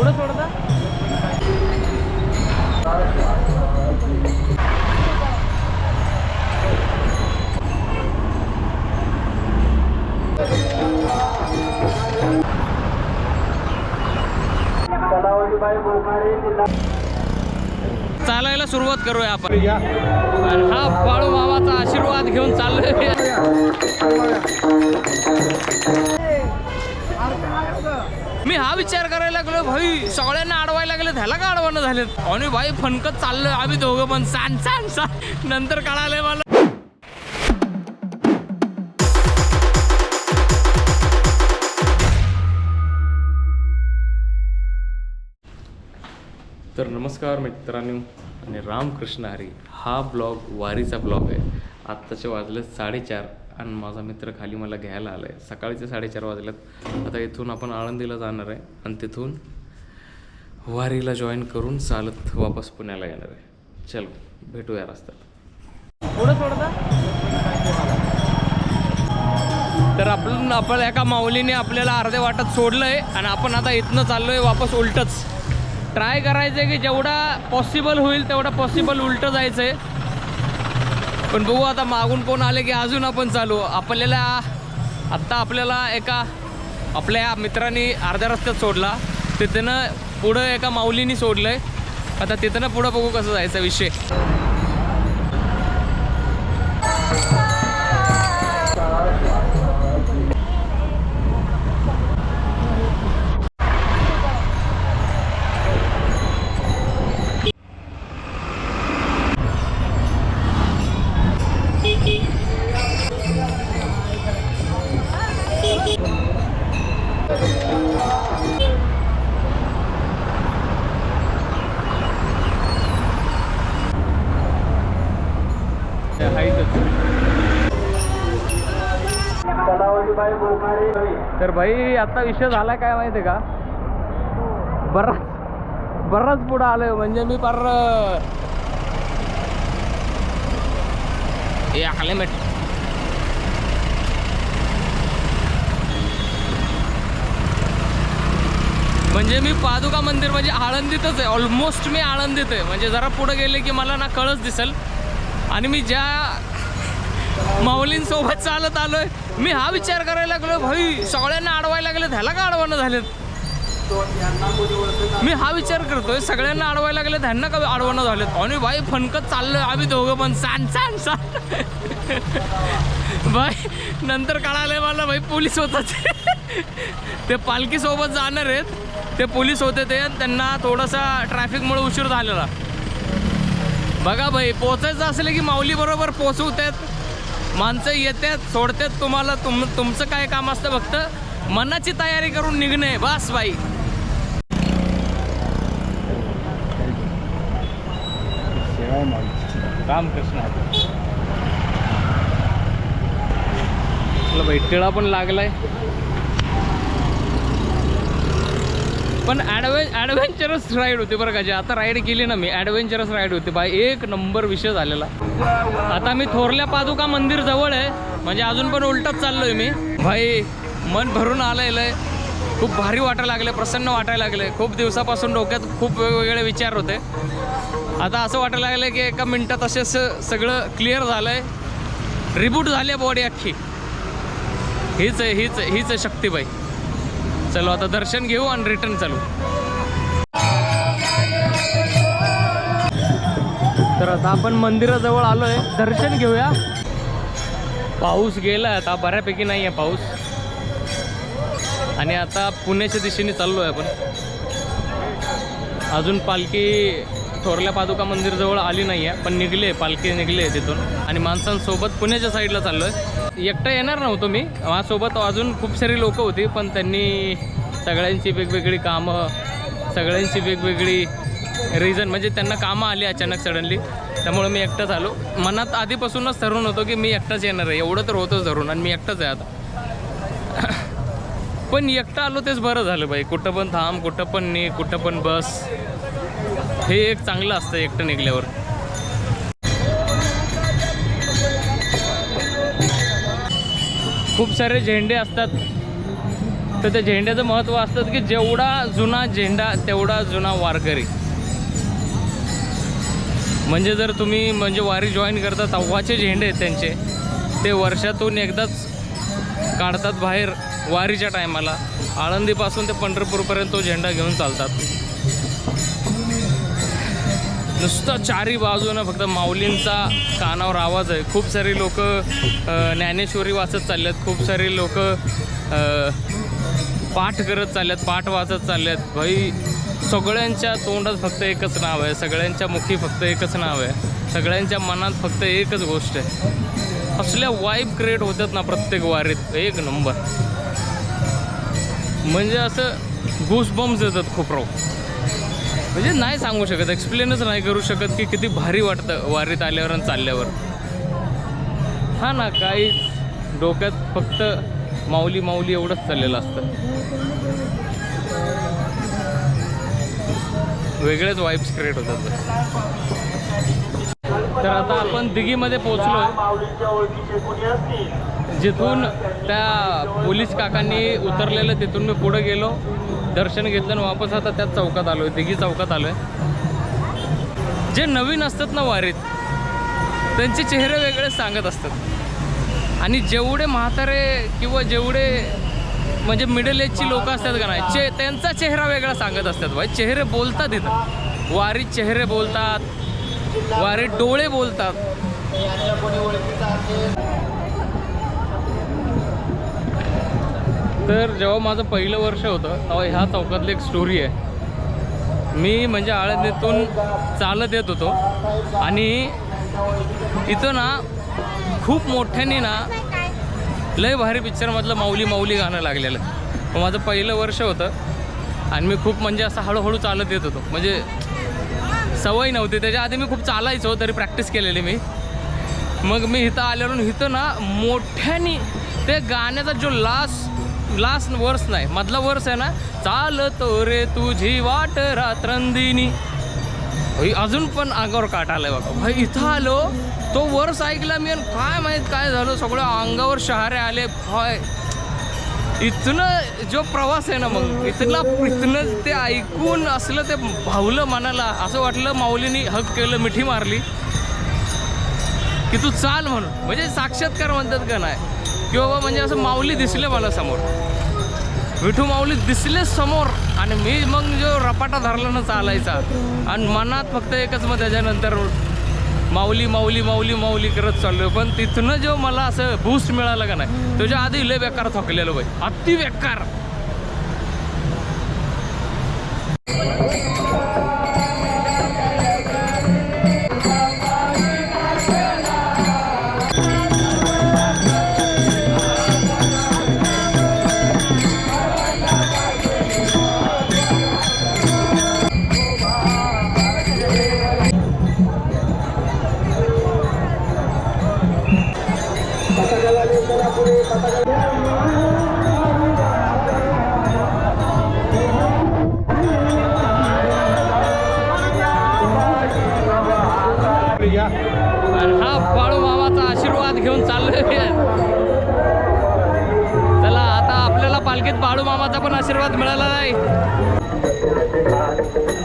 थोडं सोडता चालायला सुरुवात करूया आपण. हा बाळू मामाचा आशीर्वाद घेऊन चाललोय. मी हा विचार करायला लागलो भाई सगळ्यांना अडवायला लागले त्याला का अडवणं झालेत? आणि भाई फणकत चाललोय आम्ही दोघं पण. सांग सांग सांग. नंतर कळालंय मला. तर नमस्कार मित्रांनो आणि रामकृष्ण हरी हा ब्लॉग वारीचा ब्लॉग आहे. आत्ताचे वाजले साडेचार. आणि माझा मित्र खाली मला घ्यायला आला आहे सकाळचे साडेचार वाजलेत. आता इथून आपण आळंदीला जाणार आहे आणि तिथून वारीला जॉईन करून चालत वापस पुण्याला येणार आहे. चलो भेटूया रस्त्यात. पुढं सोडता तर. आपण आपण एका माऊलीने आपल्याला अर्ध्या वाटात सोडलंय आणि आपण आता इथनं चाललोय वापस उलटच. ट्राय करायचं की जेवढा पॉसिबल होईल तेवढा पॉसिबल उलटं जायचं आहे पण बघू आता मागून कोण आले की अजून आपण चालू. आपल्याला आत्ता आपल्याला एका आपल्या मित्रांनी अर्ध्या रस्त्यात सोडला. तिथनं पुढं एका माऊलीनी सोडलंय. आता तिथनं पुढं बघू कसं जायचा विषय. आत्ता आता विषय झाला काय माहिती आहे का? बराच बराच पुढं आलोय म्हणजे मी पर ए आले मेट. म्हणजे मी पादुका मंदिर म्हणजे आळंदीतच आहे ऑलमोस्ट मी आळंदीत आहे. म्हणजे जरा पुढे गेले की मला ना कळच दिसेल. आणि मी ज्या माऊलींसोबत चालत आलोय मी हा विचार करायला लागलो भाई सगळ्यांना अडवायला लागले ह्याला का अडवणं झालेत? मी हा विचार करतोय सगळ्यांना अडवायला लागले ह्यांना का अडवणं झालेत? आणि भाई फणकत चाललोय आम्ही दोघं पण. सांग सांग सांग. भाई नंतर कळालंय मला भाई पोलीस होतात ते. पालखीसोबत जाणार आहेत. ते पोलीस होते ते त्यांना थोडासा ट्रॅफिकमुळे उशीर झालेला. बघा भाई पोचायचं असलं की माऊली बरोबर आहेत माणसं येतात सोडतात तुम्हाला तुम तुमचं काय काम असतं फक्त मनाची तयारी करून निघणे. बस बाई. रामकृष्ण. आपला टिळा पण लागलाय. पण ॲडवे ॲडव्हेंचरस राईड होती बरं का जे. आता राईड केली ना मी ॲडव्हेंचरस राईड होती. बाय एक नंबर विषय झालेला. आता मी थोरल्या पादुका मंदिर जवळ आहे. म्हणजे अजून पण उलटच चाललोय मी. भाई मन भरून आलेलं आहे खूप भारी वाटायला लागले प्रसन्न वाटायला लागले खूप दिवसापासून डोक्यात खूप वेगवेगळे विचार होते. आता असं वाटायला लागलं की एका मिनटात असे सगळं क्लिअर झालंय. रिबूट झाली बॉडी अख्खी. हीच आहे हीच हीच आहे शक्तीबाई चलो आता दर्शन घेऊ आणि रिटर्न चालू. तर आता आपण मंदिराजवळ आलोय. दर्शन घेऊया. पाऊस गेला आता बऱ्यापैकी नाही आहे पाऊस. आणि आता पुण्याच्या दिशेने चाललो आहे आपण. अजून पालखी थोरल्या पादुका मंदिर जवळ आली नाही आहे पण निघले पालखी निघले तिथून. आणि माणसांसोबत पुण्याच्या साईडला चाललो आहे एकटा येणार नव्हतो मी. माझ्यासोबत अजून खूप सारी लोकं होती पण त्यांनी सगळ्यांची वेगवेगळी कामं सगळ्यांची वेगवेगळी रिझन म्हणजे त्यांना कामं आली अचानक सडनली त्यामुळे मी एकटाच आलो. मनात आधीपासूनच ठरवून होतो की मी एकटाच येणार आहे. एवढं तर होतंच धरून आणि मी एकटाच आहे आता. पण एकटा आलो तेच बरं झालं बाई. कुठं पण थांब कुठं पण ने कुठं पण बस. हे एक चांगलं असतं एकटं निघल्यावर. खूप सारे झेंडे असतात. तर त्या झेंड्याचं महत्त्व असतं की जेवढा जुना झेंडा तेवढा जुना वारकरी. म्हणजे जर तुम्ही म्हणजे वारी जॉईन करता तव्हाचे झेंडे आहेत त्यांचे. ते वर्षातून एकदाच काढतात बाहेर वारीच्या टायमाला आळंदीपासून ते पंढरपूरपर्यंत तो झेंडा घेऊन चालतात. नुसतं चारी बाजूनं फक्त माऊलींचा कानावर आवाज आहे. खूप सारी लोक ज्ञानेश्वरी वाचत चालल्यात. खूप सारी लोक पाठ करत चालल्यात पाठ वाचत चालल्यात. भाई सगळ्यांच्या तोंडात फक्त एकच नाव आहे. सगळ्यांच्या मुखी फक्त एकच नाव आहे. सगळ्यांच्या मनात फक्त एकच गोष्ट आहे. असल्या वाईब क्रिएट होतात ना प्रत्येक वारीत. एक नंबर म्हणजे असं गुस बम्स येतात खूप राव म्हणजे नाही सांगू शकत. एक्सप्लेनच नाही करू शकत की किती भारी वाटतं वारीत आल्यावर आणि चालल्यावर. हा ना काही डोक्यात फक्त माऊली माऊली एवढंच चाललेलं असतं. वेगळेच वाईब्स क्रिएट होतात तर आता आपण दिघीमध्ये पोहोचलो जिथून त्या पोलीस काकांनी उतरलेलं तिथून मी पुढे गेलो. दर्शन घेतलं आणि वापस आता त्याच चौकात आलो आहे दिघी चौकात आलो आहे जे नवीन असतात ना वारीत त्यांचे चेहरे वेगळे सांगत असतात. आणि जेवढे म्हातारे किंवा जेवढे म्हणजे मिडल एजची लोक असतात का नाही चे त्यांचा चेहरा वेगळा सांगत असतात. भाई चेहरे बोलतात इथं. वारीत चेहरे बोलतात वारीत डोळे बोलतात. तर जेव्हा माझं पहिलं वर्ष होतं तेव्हा ह्या चौकातली एक स्टोरी आहे. मी म्हणजे आळंदीतून चालत येत होतो. आणि इथं ना खूप मोठ्याने ना लय भारी पिक्चरमधलं माऊली माऊली गाणं लागलेलं. मग माझं पहिलं वर्ष होतं. आणि मी खूप म्हणजे असं हळूहळू चालत येत होतो. म्हणजे सवय नव्हती. त्याच्या आधी मी खूप चालायचो तरी प्रॅक्टिस केलेली मी. मग मी इथं आल्यावरून इथं ना मोठ्याने ते गाण्याचा जो लास्ट लास्ट वर्स नाही मधला वर्स आहे ना चालतो रे तुझी वाट रात्रंदिनी. भाई अजून पण अंगावर काट आलाय बघा भाई इथं आलो तो वर्स ऐकला मी आणि काय माहीत काय झालं सगळं अंगावर शहारे आले. भाय इथनं जो प्रवास आहे ना मग इथला इथनं ते ऐकून असलं ते भावलं मनाला. असं वाटलं माऊलीनी हक केलं मिठी मारली. की तू चाल म्हणून. म्हणजे साक्षात्कार म्हणतात का नाही? की बाबा म्हणजे असं माऊली दिसले मला समोर. विठू माऊली दिसले समोर आणि मी मग जो रपाटा धरला ना चालायचा. आणि मनात फक्त एकच मग त्याच्यानंतर माऊली माऊली माऊली माऊली करत चाललो पण तिथनं जो मला असं बूस्ट मिळालं का नाही त्याच्या आधी लय बेकार थकलेलो बाई. अति बेकार बाळू मामाचा पण आशीर्वाद मिळाला नाही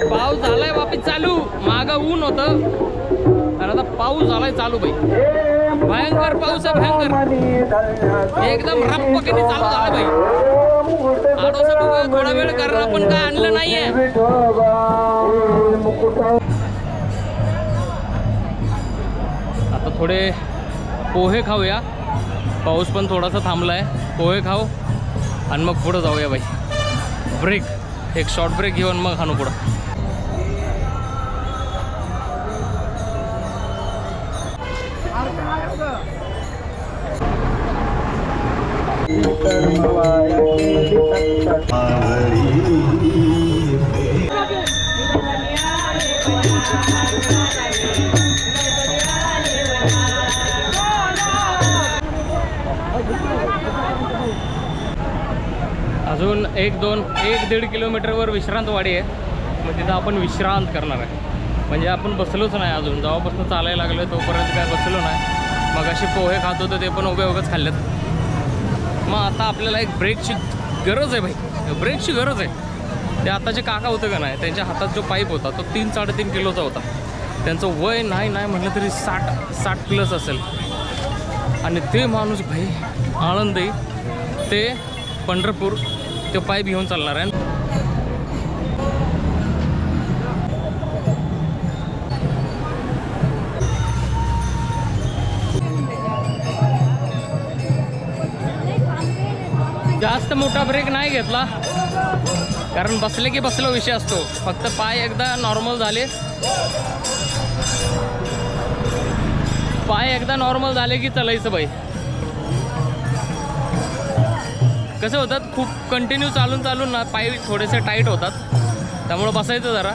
पाऊस झालाय वापिस चालू. माग ऊन होत. आणि आता पाऊस झालाय चालू बाई. भयंकर पाऊस आहे भयंकर. एकदम रप्पकीने चालू झालं बाई. आडोसा थोडा वेळ कारण आपण काय आणलं नाहीये. आता थोडे पोहे खाऊया. पाऊस पण थोडासा थांबला आहे पोहे खाऊ. आणि मग पुढं जाऊया बाई. ब्रेक एक शॉर्ट ब्रेक घेऊन मग हाणू पुढं. अजून एक दोन एक दीड किलोमीटरवर विश्रांतवाडी आहे. मग तिथं आपण विश्रांत करणार आहे. म्हणजे आपण बसलोच नाही अजून. जेव्हापासून चालायला लागलो तोपर्यंत काय बसलो नाही. मग असे पोहे खात होतो ते पण उभे उभेच खाल्लेत. मग आता आपल्याला एक ब्रेकची गरज आहे भाई. ब्रेकची गरज आहे. ते आताचे काका होतं का नाही त्यांच्या हातात जो पाईप होता तो तीन साडेतीन किलोचा होता. त्यांचं वय नाही नाही म्हटलं तरी साठ साठ प्लस असेल. आणि ते माणूस भाई आळंदी ते पंढरपूर ते पाईप घेऊन चालणार आहे. जास्त मोठा ब्रेक नाही घेतला. कारण बसले की बसलो विषय असतो. फक्त पाय एकदा नॉर्मल झाले. पाय एकदा नॉर्मल झाले की चलायचं बाई. कसं होतात खूप कंटिन्यू चालून चालून ना पाय थोडेसे टाईट होतात. त्यामुळं बसायचं जरा.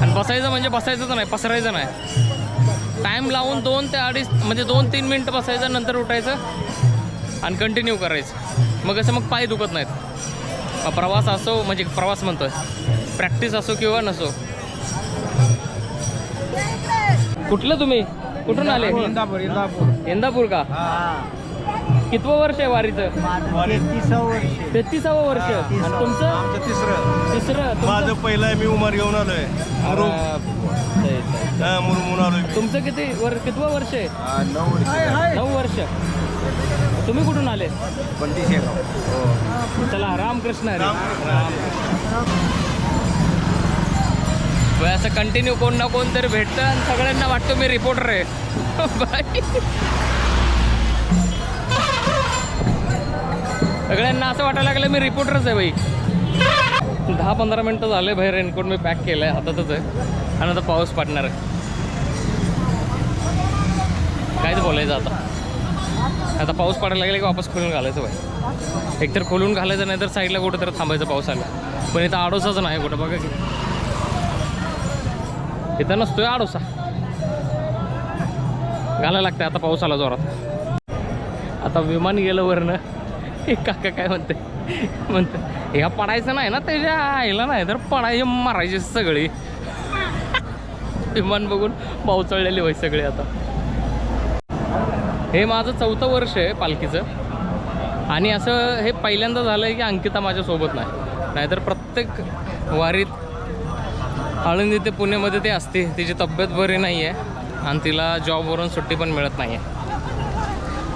आणि बसायचं म्हणजे बसायचंच नाही पसरायचं नाही. टाईम लावून दोन ते अडीच म्हणजे दोन तीन मिनटं बसायचं नंतर उठायचं आणि कंटिन्यू करायचं. मग असं मग पाय दुखत नाहीत. प्रवास असो म्हणजे प्रवास म्हणतोय. प्रॅक्टिस असो किंवा नसो. कुठलं तुम्ही? कुठून आले? इंदापूर इंदापूर. इंदापूर का? कितवं वर्ष आहे वारीचं? तेहतीसावं वर्ष. तेहतीसावं. वर्ष आणि तुमचं? आमचं तिसरं. तिसरं. तुमचं? माझं पहिलं आहे मी उमर घेऊन आलोय. मुरुम. अरे, हा, मुरुमहून आलोय मी. तुमचं किती वर कितवं वर्ष आहे? हा, नऊ वर्ष. तुम्ही कुठून आले? शेगाव. चला रामकृष्ण हरी. असं कंटिन्यू कोण ना कोण तरी भेटतं आणि सगळ्यांना वाटतं मी रिपोर्टर आहे. बाई. सगळ्यांना असं वाटायला लागलं मी रिपोर्टरच आहे बाई. दहा पंधरा मिनटं झाले बाहेर रेनकोट मी पॅक केलं आहे हातातच आहे. आणि आता पाऊस पडणार आहे. कायच बोलायचं आता. आता पाऊस पडायला लागला की वापस खोलून घालायचं बाई. एकतर खोलून घालायचं नाही तर साईडला कुठं तर थांबायचं पाऊस आला पण इथं आडोसाच नाही कुठं बघा की. इथं नसतोय आडोसा. घालायला लागतं आता पाऊस आला जोरात. आता विमान गेलं वरनं. काका काय म्हणते म्हणते ह्या पडायचं नाही ना त्याच्या आईला नाही तर पडायचे मारायचे सगळी. विमान बघून पावचळलेली होय सगळे आता. हे माझं चौथं वर्ष आहे पालखीचं. आणि असं हे पहिल्यांदा झालं आहे की अंकिता माझ्यासोबत नाही. नाहीतर प्रत्येक वारीत आळंदी ते पुण्यामध्ये ते असते. तिची तब्येत बरी नाही आहे आणि तिला जॉबवरून सुट्टी पण मिळत नाही आहे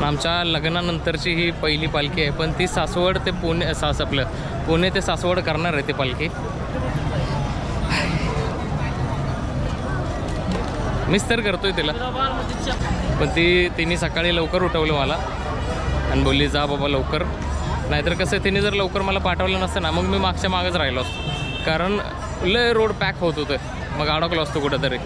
आमच्या लग्नानंतरची ही पहिली पालखी आहे. पण ती सासवड ते पुणे सास आपलं पुणे ते सासवड करणार आहे ती पालखी. मिस तर करतोय तिला. पण ती तिने सकाळी लवकर उठवलं मला. आणि बोलली जा बाबा लवकर. नाहीतर कसं तिने जर लवकर मला पाठवलं नसतं ना मग मी मागच्या मागच राहिलो असतो. कारण लय रोड पॅक होत होतं. मग अडकलो असतो कुठंतरी.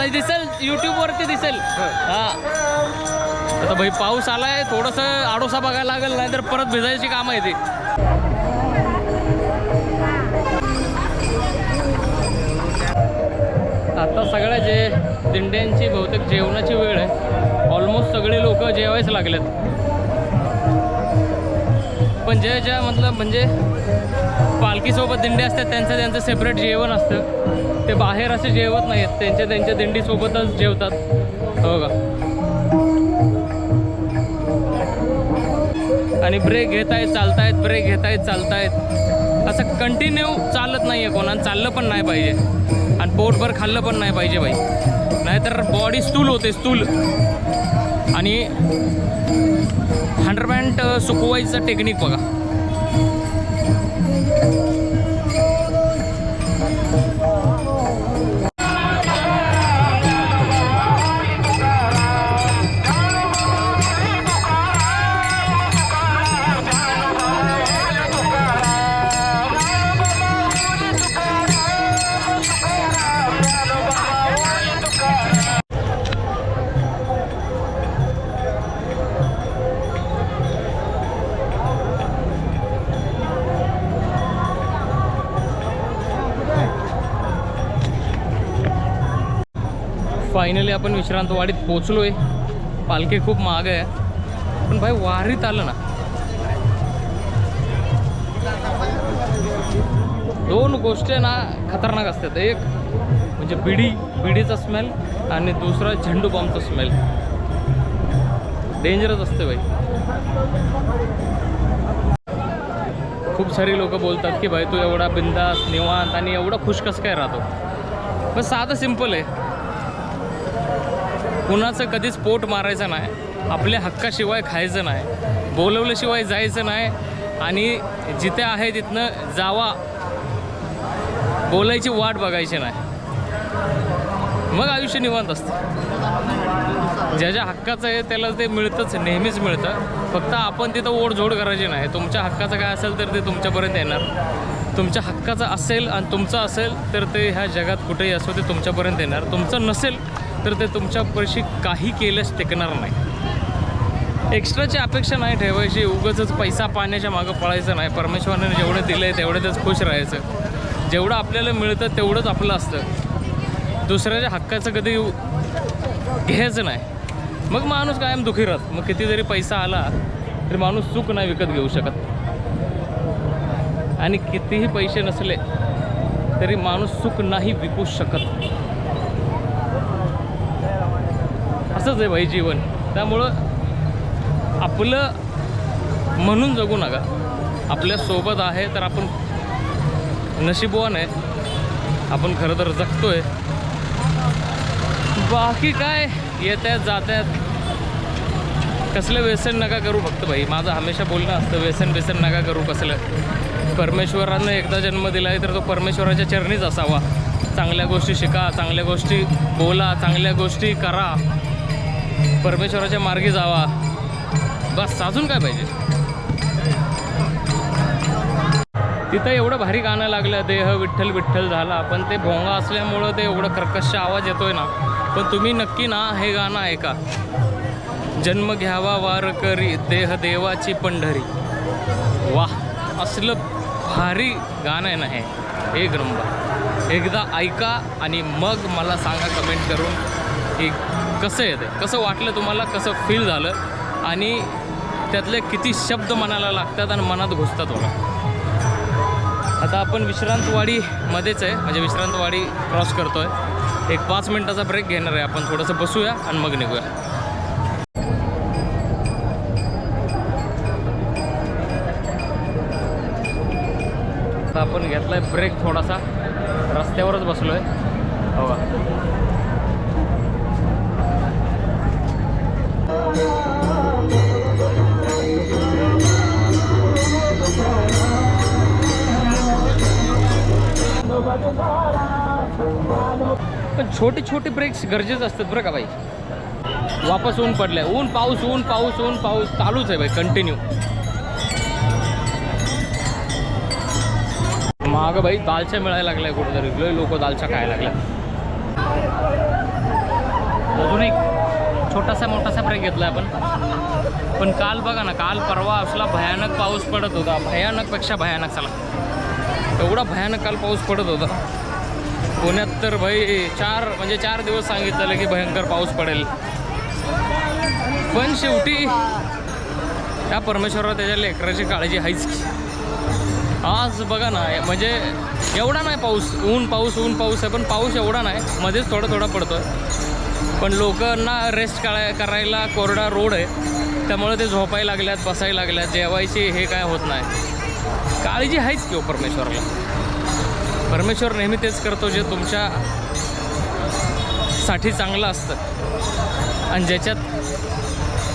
आता दिसेल युट्यूब वरती दिसेल. हा. आता भाई पाऊस आलाय थोडस आडोसा बघायला लागेल नाही तर परत भिजायची काम आहे ते आता सगळ्या जे दिंड्यांची बहुतेक जेवणाची वेळ आहे ऑलमोस्ट सगळे लोक जेवायच लागलेत. पण जे ज्या मतलब म्हणजे पालखीसोबत दिंडी असतात त्यांचं त्यांचं सेपरेट जेवण असतं. ते बाहेर असे जेवत नाहीत त्यांच्या त्यांच्या दिंडीसोबतच जेवतात. हो का? आणि ब्रेक घेत आहेत चालतायत ब्रेक घेत आहेत चालतायत. असं कंटिन्यू चालत नाही आहे कोणा चाललं पण नाही पाहिजे. आणि पोटभर खाल्लं पण नाही पाहिजे बाई. नाहीतर बॉडी स्थूल होते स्थूल. आणि हंड्रेड पॅन्ट सुकवायचं टेक्निक बघा. फायनली आपण विश्रांतवाडीत पोचलो आहे पालखी खूप महाग आहे. पण भाई वारीत आलं ना. दोन गोष्टी ना खतरनाक असतात. एक म्हणजे बिडी बिडीचा स्मेल आणि दुसरा झेंडू बॉम्बचा स्मेल डेंजरस असते भाई. खूप सारी लोक बोलतात की भाई तू एवढा बिंदास निवांत आणि एवढा खुश कसं काय राहतो? पण साधं सिंपल आहे. कुणाचं कधीच पोट मारायचं नाही. आपल्या हक्काशिवाय खायचं नाही. बोलवल्याशिवाय जायचं नाही. आणि जिथे आहे तिथनं जावा. बोलायची वाट बघायची नाही. मग आयुष्य निवांत असतं. ज्या ज्या हक्काचं आहे त्याला ते मिळतंच नेहमीच मिळतं. फक्त आपण तिथं ओढझोड करायची नाही. तुमच्या हक्काचं काय असेल तर ते तुमच्यापर्यंत येणार. तुमच्या हक्काचं असेल आणि तुमचं असेल तर ते ह्या जगात कुठेही असो ते तुमच्यापर्यंत येणार. तुमचं नसेल तर ते तुमच्यापाशी काही केल्यास टेकणार नाही. एक्स्ट्राची अपेक्षा नाही ठेवायची उगाचच पैसा पाण्याच्या मागं पळायचं नाही. परमेश्वराने जेवढं दिलं आहे तेवढ्यातच खुश राहायचं. जेवढं आपल्याला मिळतं तेवढंच आपलं असतं. दुसऱ्याच्या हक्काचं कधी घ्यायचं नाही. मग माणूस कायम दुखी राहत. मग किती जरी पैसा आला तरी माणूस चूक नाही विकत घेऊ शकत. आणि कितीही पैसे नसले तरी माणूस सुख नाही विकू शकत. असंच आहे भाई जीवन. त्यामुळं आपलं म्हणून जगू नका. आपल्यासोबत आहे तर आपण नशीबवान आहे. आपण खरं तर जगतो आहे बाकी काय? येत आहेत जात आहेत कसलं व्यसन नका करू फक्त भाई. माझं हमेशा बोलणं असतं व्यसन व्यसन नका करू कसलं. परमेश्वरानं एकदा जन्म दिला आहे तर तो परमेश्वराच्या चरणीच असावा. चांगल्या गोष्टी शिका चांगल्या गोष्टी बोला चांगल्या गोष्टी करा. परमेश्वराच्या मार्गी जावा. बस अजून काय पाहिजे? तिथं एवढं भारी गाणं लागलं देह विठ्ठल विठ्ठल झाला पण ते भोंगा असल्यामुळं ते एवढं कर्कश आवाज येतोय ना. पण तुम्ही नक्की ना हे गाणं ऐका. जन्म घ्यावा वार करी देह देवाची पंढरी. वाह असलं भारी गाणं आहे ना हे. एक नंबर. एकदा ऐका आणि मग मला सांगा कमेंट करून की कसं येते कसं वाटलं तुम्हाला? कसं फील झालं? आणि त्यातले किती शब्द मनाला लागतात आणि मनात घुसतात मला आता आपण विश्रांतवाडीमध्येच आहे. म्हणजे विश्रांतवाडी क्रॉस करतो आहे एक पाच मिनटाचा ब्रेक घेणार आहे आपण. थोडंसं बसूया आणि मग निघूया. आपण घेतला आहे ब्रेक थोडासा. रस्त्यावरच बसलो आहे हो पण छोटे छोटे ब्रेक्स गरजेचे असतात बरं का भाई वापस ऊन पडलंय. ऊन पाऊस ऊन पाऊस ऊन पाऊस. चालूच आहे बाई कंटिन्यू माग बाई दालच्या मिळायला लागलाय कुठेतरी. लय लोक दालच्या खायला लागल्या अजून एक छोटासा मोठासा ब्रेक घेतला आपण. पण काल बघा ना काल परवा असला भयानक पाऊस पडत होता. भयानकपेक्षा भयानक चला एवढा भयानक काल पाऊस पडत होता. पुण्यात तर भाई चार म्हणजे चार दिवस सांगितलेलं की भयंकर पाऊस पडेल. पण शेवटी त्या परमेश्वरावर त्याच्या लेकराची काळजी आहेच. की आज बघा ना म्हणजे एवढा नाही पाऊस ऊन पाऊस ऊन पाऊस आहे पण पाऊस एवढा नाही मध्येच थोडा थोडा पडतो आहे पण लोकांना रेस्ट काळा करायला कोरडा रोड आहे त्यामुळे ते झोपायला लागल्यात बसायला लागल्यात जेवायची हे काय होत नाही. काळजी आहेच की हो परमेश्वर नेहमी तेच करतो जे तुमच्या साठी चांगलं असतं. आणि ज्याच्यात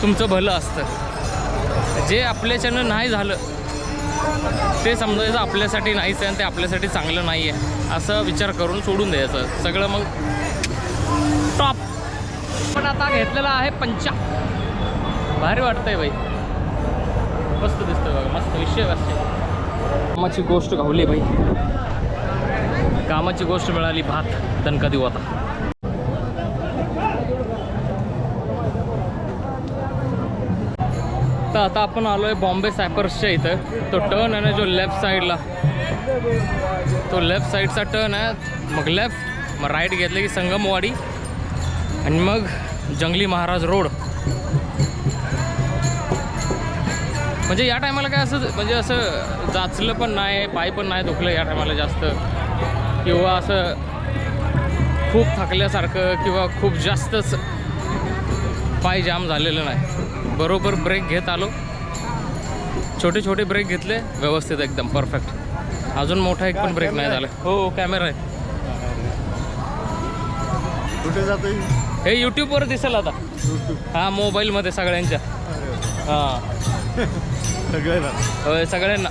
तुमचं भलं असतं. जे आपल्याच्यानं नाही झालं ते समजायचं आपल्यासाठी नाहीच आहे आणि ते आपल्यासाठी चांगलं नाही आहे असं विचार करून सोडून द्यायचं. सगळं मग टॉप पण आता घेतलेला आहे पंचा. भारी वाटतंय बाई. मस्त दिसतोय बघा. मस्त विषय असते कामाची गोष्ट घावली बाई. कामाची गोष्ट मिळाली भात दणका देऊ आता. तर आता आपण आलो आहे बॉम्बे सायपर्सच्या इथं. तो टर्न आहे ना जो लेफ्ट साईडला तो लेफ्ट साईडचा टर्न आहे. मग लेफ्ट मग राईट घेतलं की संगमवाडी. आणि मग जंगली महाराज रोड. म्हणजे या टायमाला काय असं म्हणजे असं जाचलं पण नाही पाय पण नाही दुखलं या टायमाला जास्त. किंवा असं खूप थकल्यासारखं किंवा खूप जास्तच पाय जाम झालेलं नाही. बरोबर ब्रेक घेत आलो. छोटे छोटे ब्रेक घेतले व्यवस्थित एकदम परफेक्ट अजून मोठा एक पण ब्रेक नाही झाला. हो कॅमेरा आहे. कुठे जातोय? हे यूट्यूबवर दिसेल आता. हां मोबाईलमध्ये सगळ्यांच्या. हां. सगळ्याला होय सगळ्यांना.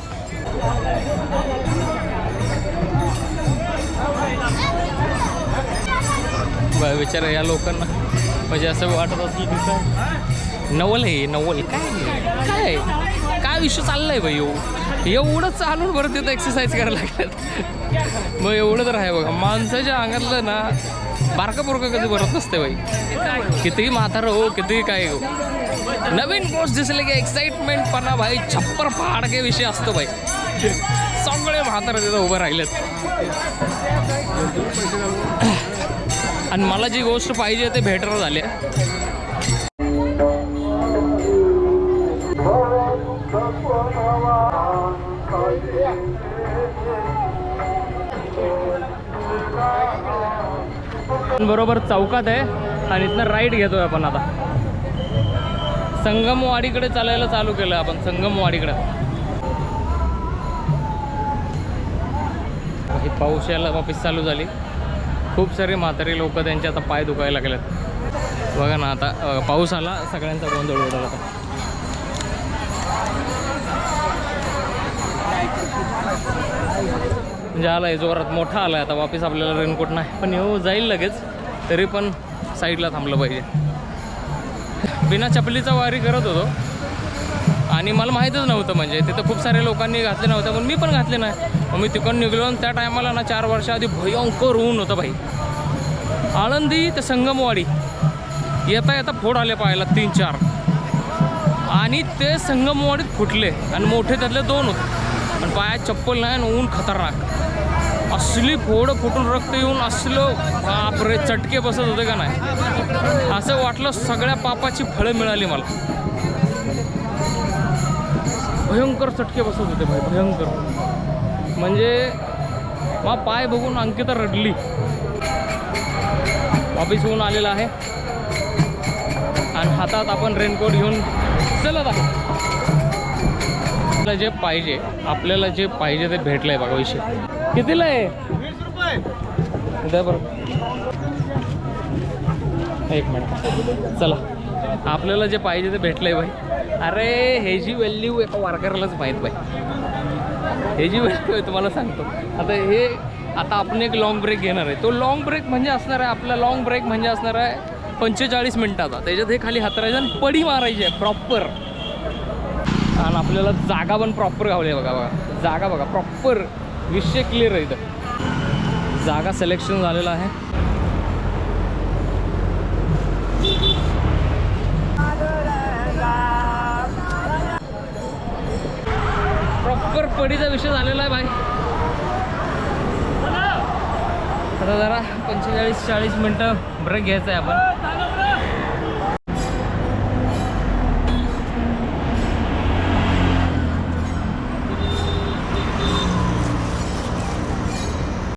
विचार या लोकांना. म्हणजे असं वाटत असलं तिथं नवल आहे नवल. काय काय? काय विषय चाललाय बाई येऊ एवढं चालून बरं तिथं एक्सरसाइज करायला लागतात मग एवढं तर आहे बघा. माणसाच्या अंगातलं ना बारका पोरकं कधी भरत नसते बाई. कितीही म्हातारं हो कितीही काय हो. नवीन पोस्ट दिसले की एक्साइटमेंट पणा भाई छप्पर फाडके विषय असतो भाई सगळे म्हातारे तिथं उभं राहिलेत. आणि मला जी गोष्ट पाहिजे ते भेटर झाले. बरोबर चौकात आहे. आणि इथनं राईट घेतोय आपण आता. संगमवाडीकडे चालायला चालू केलं आपण संगमवाडीकडे. ही पाऊस यायला वापस चालू झाली. खूप सारे म्हातारे लोक त्यांचे आता पाय दुखायला लागलेत. बघा ना आता पाऊस आला सगळ्यांचा गोंधळ उडाला आता. म्हणजे आहे जोरात मोठा आला आहे आता वापस आपल्याला रेनकोट नाही. पण येऊ जाईल लगेच तरी पण साईडला थांबलं पाहिजे. बिना चपलीचा वारी करत होतो. आणि मला माहीतच नव्हतं म्हणजे. तिथं खूप साऱ्या लोकांनी घातले नव्हतं पण मी पण घातले नाही. मग मी तिकडून निघलो आणि त्या टायमाला ना चार वर्षाआधी भयंकर ऊन होतं भाई आळंदी ते संगमवाडी. येता येता फोड आले पाहायला तीन चार. आणि ते संगमवाडीत फुटले आणि मोठे त्यातले दोन होते. आणि पायात चप्पल नाही आणि ऊन खतरनाक. असली फोड फुटून रक्त येऊन असलं बापरे चटके बसत होते का नाही? असं वाटलं सगळ्या पापाची फळं मिळाली मला. भयंकर चटके बसत होते भाई भयंकर. म्हणजे मा पाय बघून अंकिता रडली. ऑफिस होऊन आलेला आहे. आणि हातात आपण रेनकोट घेऊन चलत आहे. आपल्याला जे पाहिजे आपल्याला जे पाहिजे ते भेटलंय बघा विषय. कितीला आहे? द्या बरं एक मिनिट. चला. आपल्याला जे पाहिजे ते भेटलंय भाई. अरे हे जी व्हॅल्यू एका वारकऱ्यालाच माहीत पाहिजे हे जी व्हॅल्यू आहे तुम्हाला सांगतो. आता हे आता आपण एक लॉंग ब्रेक घेणार आहे. तो लॉंग ब्रेक म्हणजे असणार आहे आपला लॉंग ब्रेक म्हणजे असणार आहे पंचेचाळीस मिनिटाचा. त्याच्यात हे खाली हातरायचं आणि पडी मारायची आहे प्रॉपर आणि आपल्याला जागा पण प्रॉपर गावली आहे बघा बघा. जागा बघा प्रॉपर विषय क्लिअर आहे इथं. जागा सिलेक्शन झालेलं आहे. प्रॉपर पडीचा विषय झालेला आहे भाई. आता जरा पंचेचाळीस चाळीस मिनटं ब्रेक घ्यायचा आहे आपण.